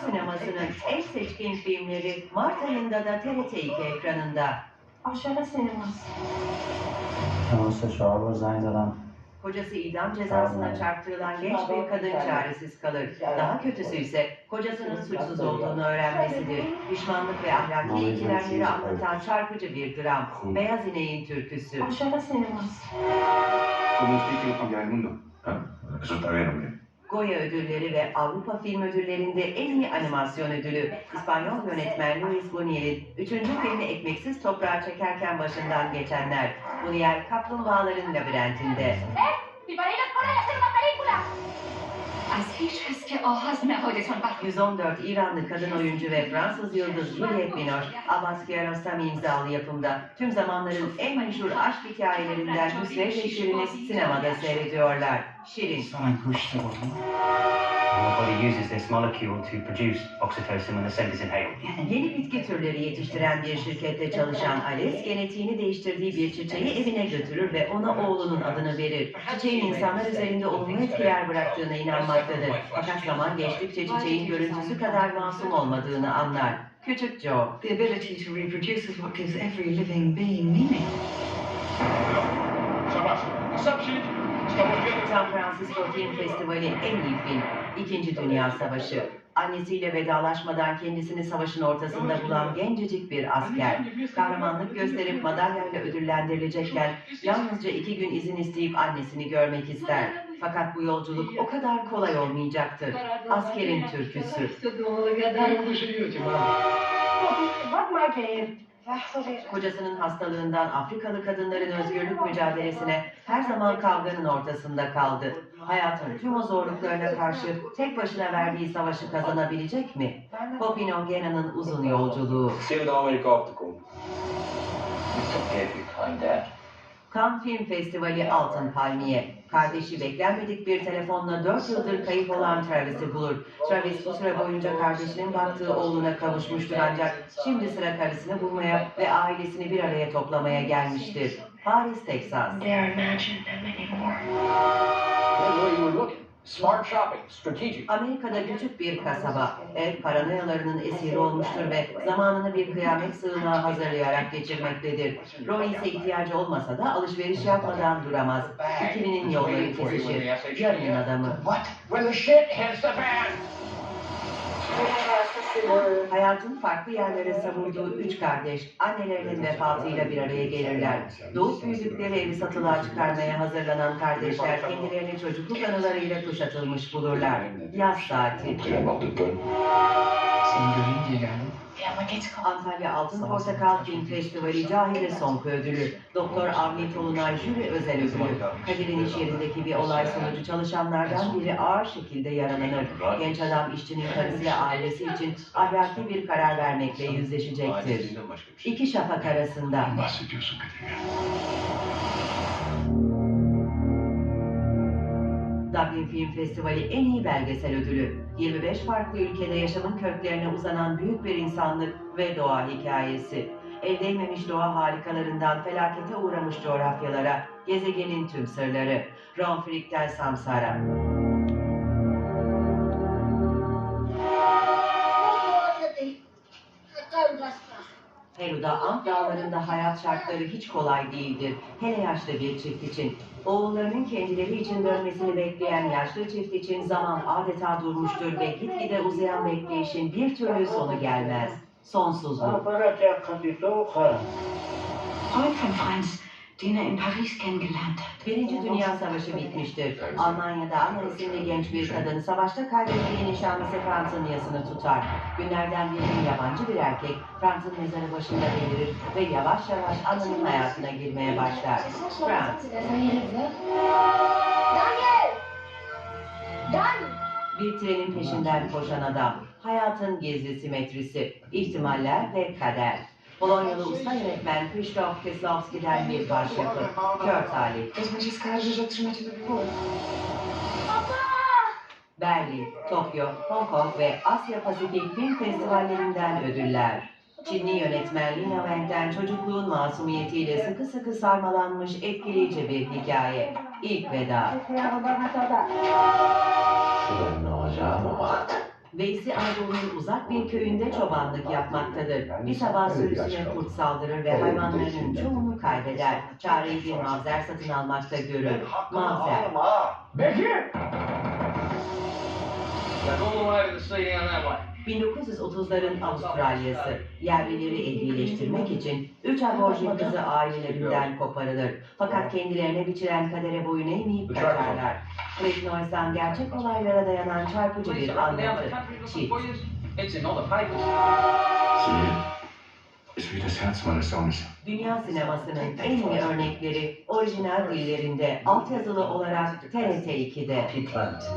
Sinemasının en seçkin filmleri Mart ayında da TRT2 ekranında. Aşağıda sineması. Teması çorba zaydadan. Kocası idam cezasına çarptırılan genç bir kadın çaresiz kalır. Daha kötüsü ise kocasının suçsuz olduğunu öğrenmesidir. Pişmanlık ve ahlaki ikilemleri anlatan çarpıcı bir dram. Beyaz İneğin Türküsü. Aşağıda sineması. Como usted quiere cambiar el mundo. Ah, Eso está bien, hombre. Goya ödülleri ve Avrupa Film Ödülleri'nde en iyi animasyon ödülü İspanyol yönetmen Luis Buñuel'in üçüncü filmi Ekmeksiz Toprağa çekerken başından geçenler. Buñuel Kaplumbağaların Labirentinde. از هیچ کس که آغاز نهادتان بر 114 İranlı kadın oyuncu ve Fransız yıldız Juliette Binoche, Abbas Kiarostami imzalı yapımda tüm zamanların en meşhur aşk hikayelerinden Hüsrev ve Şirin'i sinemada seyrediyorlar. Şirin, Sana kuştu bu. Our body uses this molecule to produce oxytocin when the scent is inhaled. Yeni bitki türleri yetiştiren bir şirkette çalışan Alice, genetiğini değiştirdiği bir çiçeği evine götürür ve ona oğlunun adını verir. Çiçeğin insanlar üzerinde olumlu etkiler bıraktığına inanmaktadır. Fakat zaman geçtikçe çiçeğin görüntüsü kadar masum olmadığını anlar. Küçük Joe, The ability to reproduce is what gives every living being meaning. Viendo. San Francisco Film Festivali en iyi film. İkinci Dünya Savaşı. Annesiyle vedalaşmadan kendisini savaşın ortasında bulan gencecik bir asker. Kahramanlık gösterip madalyayla ödüllendirilecekken yalnızca iki gün izin isteyip annesini görmek ister. Fakat bu yolculuk o kadar kolay olmayacaktır. Askerin türküsü. Babe? Kocasının hastalığından Afrikalı kadınların özgürlük mücadelesine her zaman kavganın ortasında kaldı. Hayatın tüm o zorluklarına karşı tek başına verdiği savaşı kazanabilecek mi? Popino Gena'nın uzun yolculuğu. Şimdi Amerika optikum. Cannes Film Festivali Altın Palmiye. Kardeşi beklenmedik bir telefonla 4 yıldır kayıp olan Travis'i bulur. Travis bu süre boyunca kardeşinin baktığı oğluna kavuşmuştur ancak şimdi sıra karısını bulmaya ve ailesini bir araya toplamaya gelmiştir. Paris, Texas. Smart shopping, strategic. Amerika'da küçük bir kasaba, ev paranoyalarının esiri olmuştur ve zamanını bir kıyamet sığınağı hazırlayarak geçirmektedir. Roy ise ihtiyacı olmasa da alışveriş yapmadan duramaz. İkilinin yolları kesişir. Yarının adamı. What? When the shit hits the fan! Hayatın farklı yerlere savurduğu üç kardeş, annelerinin vefatıyla bir araya gelirler. Doğup büyüdükleri evi satılığa çıkarmaya hazırlanan kardeşler kendilerini çocukluk anılarıyla kuşatılmış bulurlar. Yaz saati. Seni diye geldim. Ama geç. Antalya Altın Portakal Film Festivali Cahide Sonku Ödülü, Doktor Avni Tolunay Jüri Özel Ödülü. Kadir'in iş yerindeki bir olay sonucu çalışanlardan biri ağır şekilde yaralanır. Genç adam işçinin karısı ve ailesi için ahlaki bir karar vermekle yüzleşecektir. Şey. İki şafak arasında. Bahsediyorsun Kadir ya. Dublin Film Festivali en iyi belgesel ödülü. 25 farklı ülkede yaşamın köklerine uzanan büyük bir insanlık ve doğa hikayesi. El değmemiş doğa harikalarından felakete uğramış coğrafyalara, gezegenin tüm sırları. Ron Frickel Samsara. Peru'da Ant Dağları'nda hayat şartları hiç kolay değildir. Hele yaşlı bir çift için. Oğullarının kendileri için dönmesini bekleyen yaşlı çift için zaman adeta durmuştur ve gitgide uzayan bekleyişin bir türlü sonu gelmez. Sonsuzluk. Franz, den er in Paris kennengelernt hat. Birinci Dünya Savaşı bitmiştir. Almanya'da Anna isimli genç bir kadın savaşta kaybettiği nişanlısı Frans'ın yasını tutar. Günlerden bir gün yabancı bir erkek Frans'ın mezarı başında belirir ve yavaş yavaş Anna'nın hayatına girmeye başlar. Frans, ¡Daniel! ¡Dan! bir trenin peşinden koşan adam. Hayatın gizli simetrisi, ihtimaller ve kader. Polonyalı usta yönetmen Krzysztof Kieslowski'den bir başyapıt. Kör talih. Będzie skarży, że trzymacie do góry. Berlin, Tokyo, Hong Kong ve Asya Pasifik Film Festivallerinden ödüller. Çinli yönetmen Lina Wang'den çocukluğun masumiyetiyle sıkı sıkı sarmalanmış etkileyici bir hikaye. İlk veda. Şuranın olacağım o vakit. Veysi Anadolu'nun uzak bir köyünde çobanlık yapmaktadır. Bir sabah sürüsüne kurt saldırır ve hayvanlarının çoğunu kaybeder. Çareyi bir mavzer satın almakta görür. Mavzer, Bekir! All the way to the that way. 1930'ların Avustralya'sı. Yerlileri ehlileştirmek için üç aborjin kızı ailelerinden koparılır. Fakat kendilerine biçilen kadere boyun eğmeyip kaçarlar. Fred Noysan gerçek olaylara dayanan çarpıcı bir anlatı. Çift. Dünya sinemasının en iyi örnekleri orijinal dillerinde altyazılı olarak TRT 2'de. Piglet.